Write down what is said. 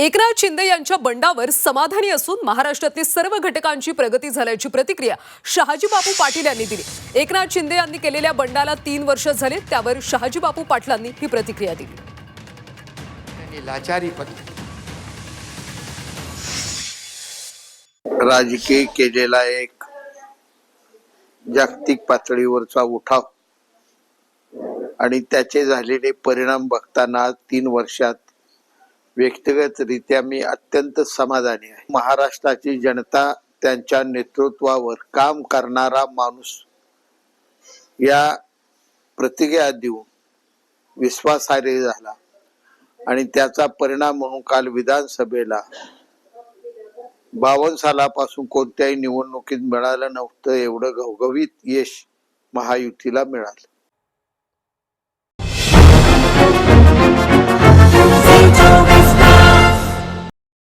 एकनाथ शिंदे यांच्या बंडावर समाधानी असून महाराष्ट्रातील सर्व घटकांची प्रगती झाल्याची प्रतिक्रिया शहाजी बापू पाटील यांनी दिली. एकनाथ शिंदे यांनी केलेल्या बंडाला तीन वर्ष झाले त्यावर शहाजी बापू पाटलांनी ही प्रतिक्रिया दिली. त्यांनी लाचारी पत्करली राजकीय केलेला एक जागतिक पातळीवरचा उठाव. आणि त्याचे झालेले परिणाम बघताना तीन वर्षात व्यक्तिगतरित्या मी अत्यंत समाधानी आहे. महाराष्ट्राची जनता त्यांच्या नेतृत्वावर काम करणारा माणूस. या प्रतिज्ञा देऊन विश्वासार्ह झाला आणि त्याचा परिणाम म्हणून काल विधानसभेला बावन्न सालापासून कोणत्याही निवडणुकीत मिळालं नव्हतं एवढं घवघवीत यश महायुतीला मिळालं.